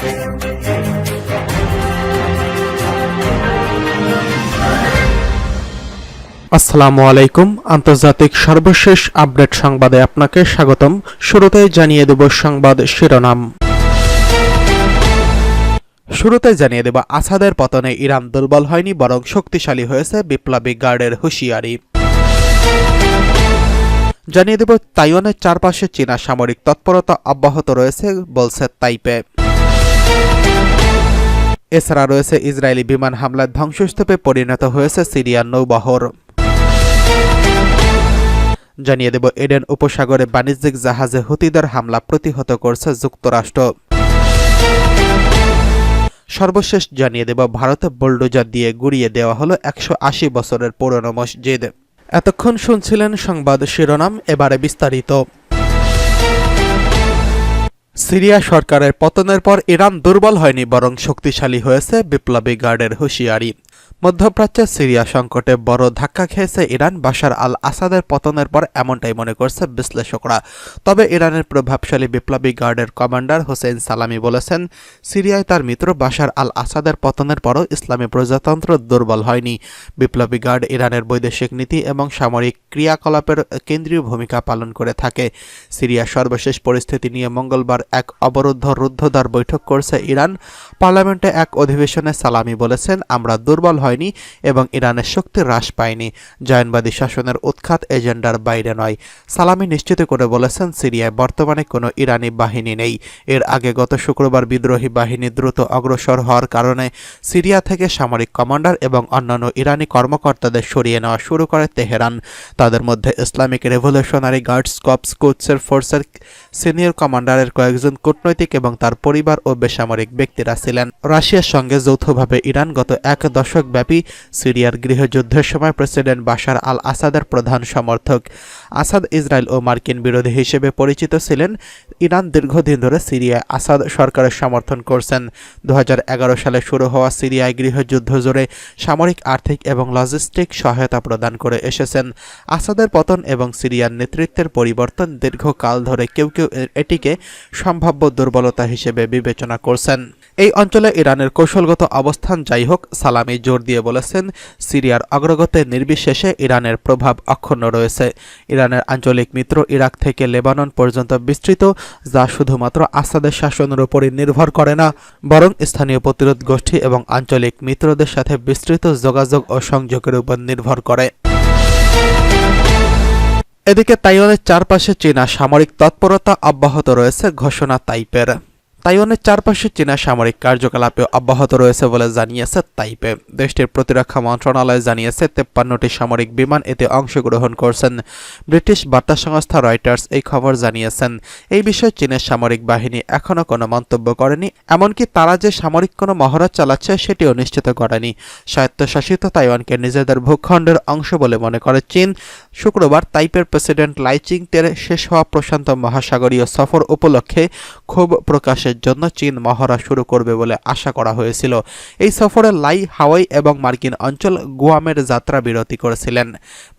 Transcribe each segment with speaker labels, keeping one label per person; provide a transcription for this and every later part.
Speaker 1: আসসালামু আলাইকুম। আন্তর্জাতিক সর্বশেষ আপডেট সংবাদে আপনাকে স্বাগতম। শুরুতেই জানিয়ে দেব সংবাদ শিরোনাম। শুরুতে জানিয়ে দেব, আসাদের পতনে ইরান দুর্বল হয়নি, বরং শক্তিশালী হয়েছে বিপ্লবী গার্ডের হুঁশিয়ারি। জানিয়ে দেব, তাইওয়ানের চারপাশে চীনা সামরিক তৎপরতা অব্যাহত রয়েছে, বলছে তাইপে। এছাড়া রয়েছে ইসরায়েলি বিমান হামলার ধ্বংসস্তূপে পরিণত হয়েছে সিরিয়ার নৌবহর। জানিয়ে দেব, এডেন উপসাগরে বাণিজ্যিক জাহাজে হুতিদের হামলা প্রতিহত করছে যুক্তরাষ্ট্র। সর্বশেষ জানিয়ে দেব, ভারতে বোল্ডোজার দিয়ে গুড়িয়ে দেওয়া হলো একশো আশি বছরের পুরনো মসজিদ। এতক্ষণ শুনছিলেন সংবাদ শিরোনাম, এবারে বিস্তারিত। সিরিয়া সরকারের পতনের পর ইরান দুর্বল হয়নি বরং শক্তিশালী হয়েছে বিপ্লবী গার্ডের হুঁশিয়ারি। মধ্যপ্রাচ্যের সিরিয়া সংকটে বড় ধাক্কা খেয়েছে ইরান, বাশার আল আসাদের পতনের পর এমনটাই মনে করছে বিশ্লেষকরা। তবে ইরানের প্রভাবশালী বিপ্লবী গার্ডের কমান্ডার হোসেন সালামি বলেছেন, সিরিয়ায় তার মিত্র বাশার আল আসাদের পতনের পরও ইসলামী প্রজাতন্ত্র দুর্বল হয়নি। বিপ্লবী গার্ড ইরানের বৈদেশিক নীতি এবং সামরিক ক্রিয়াকলাপের কেন্দ্রীয় ভূমিকা পালন করে থাকে। সিরিয়ার সর্বশেষ পরিস্থিতি নিয়ে মঙ্গলবার এক অবরুদ্ধ রুদ্ধদ্বার বৈঠক করছে ইরান। পার্লামেন্টে এক অধিবেশনে সালামি বলেছেন, আমরা দুর্বল হয়নি এবং ইরানের শক্তি হ্রাস পায়নি। জয়নবাদী শাসনের উৎখাত এজেন্ডার বাইরে নয়। সালামি নিশ্চিত করে বলেছেন, সিরিয়ায় বর্তমানে কোনো ইরানি বাহিনী নেই। এর আগে গত শুক্রবার বিদ্রোহী বাহিনী দ্রুত অগ্রসর হওয়ার কারণে সিরিয়া থেকে সামরিক কমান্ডার এবং অন্যান্য ইরানি কর্মকর্তাদের সরিয়ে নেওয়া শুরু করে তেহরান। তাদের মধ্যে ইসলামিক রেভলিউশনারি গার্ডস, কপস কোচের ফোর্সের সিনিয়র কমান্ডারের কয়েকজন কূটনৈতিক এবং তার পরিবার ও বেসামরিক ব্যক্তিরা ছিলেন। রাশিয়ার সঙ্গে যৌথভাবে ইরান গত এক দশক ব্যাপী সিরিয়ার গৃহযুদ্ধের সময় প্রেসিডেন্ট বাশার আল আসাদের প্রধান সমর্থক আসাদ ইসরায়েল ও মার্কিন বিরোধী হিসেবে পরিচিত ছিলেন ইরান দীর্ঘদিন ধরে সিরিয়ায় আসাদ সরকারের সমর্থন করছেন। দু হাজার এগারো সালে শুরু হওয়া সিরিয়ায় গৃহযুদ্ধ জুড়ে সামরিক, আর্থিক এবং লজিস্টিক সহায়তা প্রদান করে এসেছেন। আসাদের পতন এবং সিরিয়ার নেতৃত্বের পরিবর্তন দীর্ঘকাল ধরে কেউ কেউ এটিকে সম্ভাব্য দুর্বলতা হিসেবে বিবেচনা করছেন। এই অঞ্চলে ইরানের কৌশলগত অবস্থান যাই হোক সালামি জোর দিয়ে বলেছেন, সিরিয়ার অগ্রগতি নির্বিশেষে ইরানের প্রভাব অক্ষুণ্ণ রয়েছে। ইরানের আঞ্চলিক মিত্র ইরাক থেকে লেবানন পর্যন্ত বিস্তৃত, যা শুধুমাত্র আসাদের শাসনের উপরই নির্ভর করে না, বরং স্থানীয় প্রতিরোধ গোষ্ঠী এবং আঞ্চলিক মিত্রদের সাথে বিস্তৃত যোগাযোগ ও সংযোগের উপর নির্ভর করে। এদিকে তাইওয়ানের চারপাশে চীনা সামরিক তৎপরতা অব্যাহত রয়েছে, ঘোষণা তাইপের। তাইওয়ানের চারপাশে চীনা সামরিক কার্যকলাপে অব্যাহত রয়েছে বলে জানিয়েছে তাইপে। দেশটির প্রতিরক্ষা মন্ত্রণালয় জানিয়েছে, তেপ্পান্নটি সামরিক বিমান এতে অংশগ্রহণ করছেন। ব্রিটিশ বার্তা সংস্থা রয়টার্স এই খবর জানিয়েছেন। এই বিষয়ে চীনের সামরিক বাহিনী এখনও কোনো মন্তব্য করেনি, এমনকি তারা যে সামরিক কোনো মহড়া চালাচ্ছে সেটিও নিশ্চিত করেনি। স্বায়ত্তশাসিত তাইওয়ানকে নিজেদের ভূখণ্ডের অংশ বলে মনে করে চীন। শুক্রবার তাইপের প্রেসিডেন্ট লাইচিং তের শেষ হওয়া প্রশান্ত মহাসাগরীয় সফর উপলক্ষে ক্ষোভ প্রকাশের জন্য চীন মহড়া শুরু করবে বলে আশা করা হয়েছিল। এই সফরে লাই হাওয়াই এবং মার্কিন অঞ্চল গুয়ামের যাত্রা বিরতি করেছিলেন।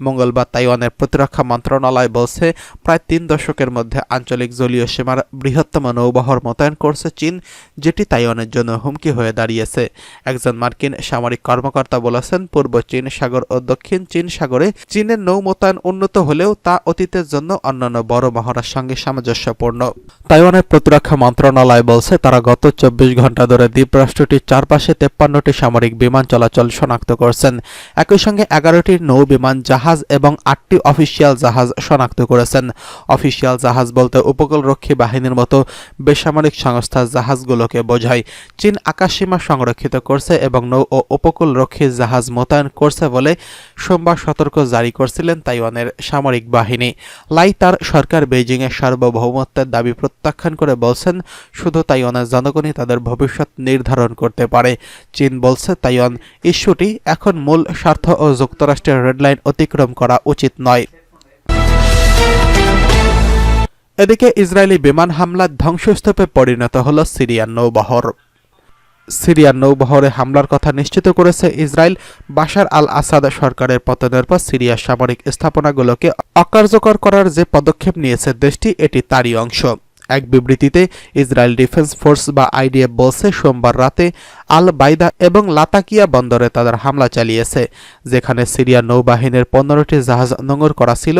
Speaker 1: মঙ্গলবার তাইওয়ানের প্রতিরক্ষা মন্ত্রণালয় বলছে, প্রায় তিন দশকের মধ্যে আঞ্চলিক জলীয় সীমার বৃহত্তম নৌবহর মোতায়েন করছে চীন, যেটি তাইওয়ানের জন্য হুমকি হয়ে দাঁড়িয়েছে। একজন মার্কিন সামরিক কর্মকর্তা বলেছেন, পূর্ব চীন সাগর ও দক্ষিণ চীন সাগরে চীনের নৌ মোতায়েন উন্নত হলেও তা অতীতের জন্য অন্যান্য বড় মহড়ার সঙ্গে সামঞ্জস্যপূর্ণ। তাইওয়ানের প্রতিরক্ষা মন্ত্রণালয় বলছে, তারা গত চব্বিশ ঘণ্টা ধরে দ্বীপরাষ্ট্রটির চারপাশে তেপ্পান্নটি সামরিক বিমান চলাচল শনাক্ত করছেন। একই সঙ্গে এগারোটি নৌ বিমান জাহাজ এবং আটটি অফিসিয়াল জাহাজ শনাক্ত করেছেন। অফিসিয়াল জাহাজ বলতে উপকূলরক্ষী বাহিনীর মতো বেসামরিক সংস্থা জাহাজগুলোকে বোঝায়। চীন আকাশসীমা সংরক্ষিত করছে এবং নৌ ও উপকূলরক্ষী জাহাজ মোতায়েন করছে বলে সোমবার সতর্ক জারি করছিলেন তাইওয়ানের সামরিক বাহিনী। লাই তার সরকার বেইজিংয়ের সার্বভৌমত্বের দাবি প্রত্যাখ্যান করে বলছেন শুধু তাইওয়ানের জনগণই তাদের ভবিষ্যৎ নির্ধারণ করতে পারে। চীন বলছে তাইওয়ান ইস্যুটি এখন মূল স্বার্থ ও যুক্তরাষ্ট্রের রেডলাইন অতিক্রম করা উচিত নয়। এদিকে ইসরায়েলি বিমান হামলার ধ্বংসস্তূপে পরিণত হল সিরিয়ান নৌবহর। সিরিয়ার নৌবহরে হামলার কথা নিশ্চিত করেছে ইসরায়েল। বাশার আল আসাদ সরকারের পতনের পর সিরিয়ার সামরিক স্থাপনাগুলোকে অকার্যকর করার যে পদক্ষেপ নিয়েছে দেশটি, এটি তারই অংশ। এক বিবৃতিতে ইসরায়েল ডিফেন্স ফোর্স বা আইডিএফ বলছে সোমবার রাতে আল বাইদা এবং লাতাকিয়া বন্দরে তাদের হামলা চালিয়েছে। যেখানে সিরিয়া নৌবাহিনীর পনেরোটি জাহাজ নোঙর করা ছিল।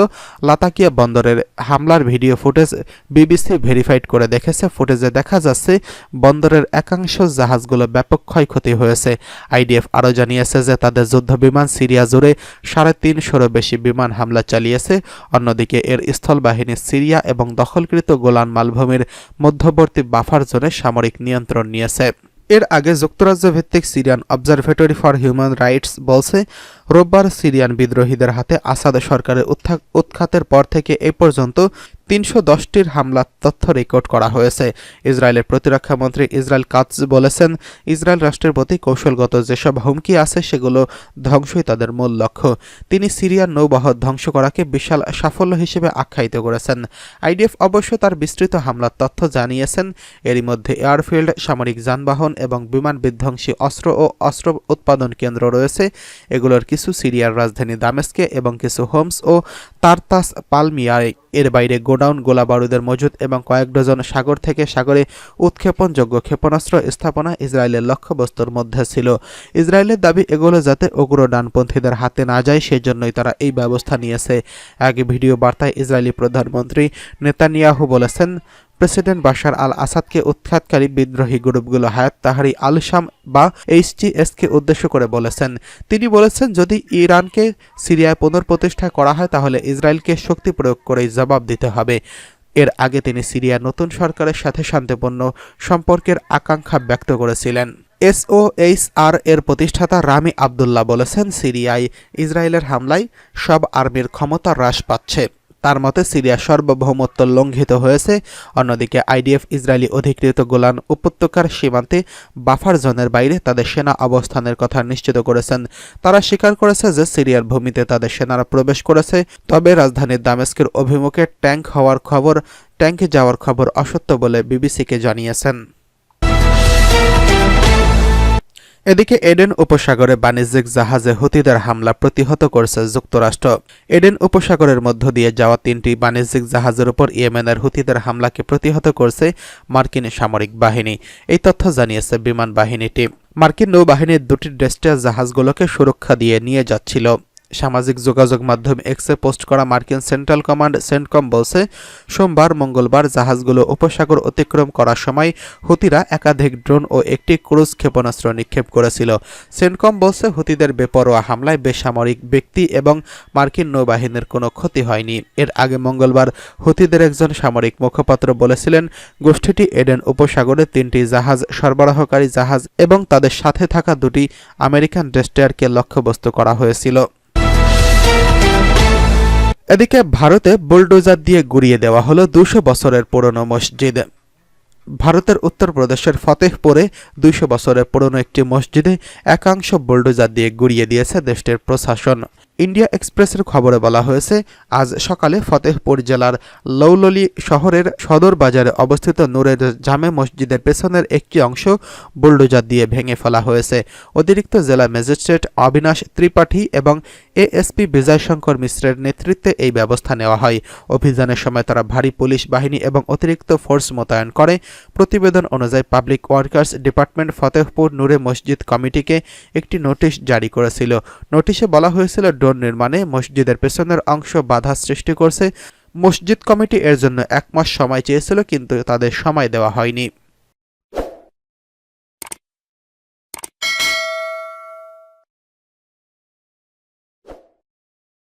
Speaker 1: লাতাকিয়া বন্দরের হামলার ভিডিও ফুটেজ বিবিসি ভেরিফাইড করে দেখেছে। ফুটেজে দেখা যাচ্ছে, বন্দরের একাংশ জাহাজগুলো ব্যাপক ক্ষয়ক্ষতি হয়েছে। আইডিএফ আরও জানিয়েছে যে তাদের যুদ্ধবিমান সিরিয়া জুড়ে সাড়ে তিনশোরও বেশি বিমান হামলা চালিয়েছে। অন্যদিকে এর স্থলবাহিনী সিরিয়া এবং দখলকৃত গোলান মালভূমির মধ্যবর্তী বাফার জোনে সামরিক নিয়ন্ত্রণ নিয়েছে। এর আগে যুক্তরাজ্য ভিত্তিক Syrian Observatory for Human Rights বলছে, রোববার সিরিয়ান বিদ্রোহীদের হাতে আসাদ সরকারের উৎখাতের পর থেকে এ পর্যন্ত তিনশো দশটির হামলার তথ্য রেকর্ড করা হয়েছে। ইসরায়েলের প্রতিরক্ষা মন্ত্রী ইসরায়েল কাতজ বলেছেন, ইসরায়েল রাষ্ট্রের প্রতি কৌশলগত যেসব হুমকি আছে, সেগুলো ধ্বংসই তাদের মূল লক্ষ্য। তিনি সিরিয়ার নৌবহর ধ্বংস করাকে বিশাল সাফল্য হিসেবে আখ্যায়িত করেছেন। আইডিএফ অবশ্য তার বিস্তৃত হামলার তথ্য জানিয়েছেন। এরই মধ্যে এয়ারফিল্ড, সামরিক যানবাহন এবং বিমান বিধ্বংসী অস্ত্র ও অস্ত্র উৎপাদন কেন্দ্র রয়েছে। এগুলোর কিছু সিরিয়ার রাজধানী দামেস্কে এবং কিছু হোমস ও তারতাস পালমিয়ায় এর বাইরে গোডাউন গোলা বারুদের মজুদ এবং কয়েক ডজন সাগর থেকে সাগরে উৎক্ষেপণযোগ্য ক্ষেপণাস্ত্র স্থাপনা ইসরায়েলের লক্ষ্যবস্তুর মধ্যে ছিল। ইসরায়েলের দাবি এগুলো যাতে উগ্র ডানপন্থীদের হাতে না যায়, সেজন্যই তারা এই ব্যবস্থা নিয়েছে। এক ভিডিও বার্তায় ইসরায়েলি প্রধানমন্ত্রী নেতানিয়াহু বলেছেন প্রেসিডেন্ট বাশার আল আসাদকে উৎখাতকারী বিদ্রোহী গ্রুপগুলো হায়াত তাহারি আল শাম বা এইচটিএসকে উদ্দেশ্য করে বলেছেন। তিনি বলেছেন, যদি ইরানকে সিরিয়ায় পুনর্প্রতিষ্ঠা করা হয়, তাহলে ইসরায়েলকে শক্তি প্রয়োগ করেই জবাব দিতে হবে। এর আগে তিনি সিরিয়ার নতুন সরকারের সাথে শান্তিপূর্ণ সম্পর্কের আকাঙ্ক্ষা ব্যক্ত করেছিলেন। এসওএইচআর এর প্রতিষ্ঠাতা রামি আবদুল্লাহ বলেছেন, সিরিয়ায় ইসরায়েলের হামলায় সব আর্মির ক্ষমতা হ্রাস পাচ্ছে। তার মতে সিরিয়ার সার্বভৌমত্ব লঙ্ঘিত হয়েছে। অন্যদিকে আইডিএফ ইসরায়েলি অধিকৃত গোলান উপত্যকার সীমান্তে বাফার জোনের বাইরে তাদের সেনা অবস্থানের কথা নিশ্চিত করেছেন। তারা স্বীকার করেছে যে সিরিয়ার ভূমিতে তাদের সেনারা প্রবেশ করেছে। তবে রাজধানীর দামেস্কের অভিমুখে ট্যাঙ্ক হওয়ার খবর ট্যাঙ্কে যাওয়ার খবর অসত্য বলে বিবিসিকে জানিয়েছেন। এদিকে এডেন উপসাগরে বাণিজ্যিক জাহাজে হুতিদের হামলা প্রতিহত করছে যুক্তরাষ্ট্র। এডেন উপসাগরের মধ্য দিয়ে যাওয়া তিনটি বাণিজ্যিক জাহাজের উপর ইয়েমেনের হুতিদের হামলাকে প্রতিহত করছে মার্কিন সামরিক বাহিনী। এই তথ্য জানিয়েছে বিমান বাহিনীটি। মার্কিন নৌবাহিনীর দুটি ডেস্টার জাহাজগুলোকে সুরক্ষা দিয়ে নিয়ে যাচ্ছিল। সামাজিক যোগাযোগ মাধ্যম এক্সে পোস্ট করা মার্কিন সেন্ট্রাল কমান্ড সেন্টকম বলছে সোমবার, মঙ্গলবার জাহাজগুলো উপসাগর অতিক্রম করার সময় হুতিরা একাধিক ড্রোন ও একটি ক্রুজ ক্ষেপণাস্ত্র নিক্ষেপ করেছিল। সেন্টকম বলছে হুতিদের বেপরোয়া হামলায় বেসামরিক ব্যক্তি এবং মার্কিন নৌবাহিনীর কোনো ক্ষতি হয়নি। এর আগে মঙ্গলবার হুতিদের একজন সামরিক মুখপাত্র বলেছিলেন, গোষ্ঠীটি এডেন উপসাগরে তিনটি জাহাজ, সরবরাহকারী জাহাজ এবং তাদের সাথে থাকা দুটি আমেরিকান ডেস্টায়ারকে লক্ষ্যবস্তু করা হয়েছিল। এদিকে ভারতে বুলডোজার দিয়ে গুড়িয়ে দেওয়া হলো দুশো বছরের পুরনো মসজিদ। ভারতের উত্তরপ্রদেশের ফতেহপুরে দুইশো বছরের পুরনো একটি মসজিদে একাংশ বুলডোজার দিয়ে গুড়িয়ে দিয়েছে দেশটির প্রশাসন। ইন্ডিয়া এক্সপ্রেসের খবরে বলা হয়েছে, আজ সকালে ফতেহপুর জেলার লৌললি শহরের সদর বাজারে অবস্থিত নূরের জামে মসজিদের পেছনের একটি অংশ বুলডোজার দিয়ে ভেঙে ফেলা হয়েছে। অতিরিক্ত জেলা ম্যাজিস্ট্রেট অবিনাশ ত্রিপাঠী এবং এএসপি বিজয় শঙ্কর মিশ্রের নেতৃত্বে এই ব্যবস্থা নেওয়া হয়। অভিযানের সময় তারা ভারী পুলিশ বাহিনী এবং অতিরিক্ত ফোর্স মোতায়েন করে। প্রতিবেদন অনুযায়ী public workers department Fatehpur Noore Masjid কমিটিকে একটি নোটিশ জারি করেছিল। নোটিশে বলা হয়েছিল ড্রোন নির্মাণে মসজিদের পেছনের অংশ বাধা সৃষ্টি করছে। মসজিদ কমিটি এর জন্য এক মাস সময় চেয়েছিল, কিন্তু তাদের সময় দেওয়া হয়নি।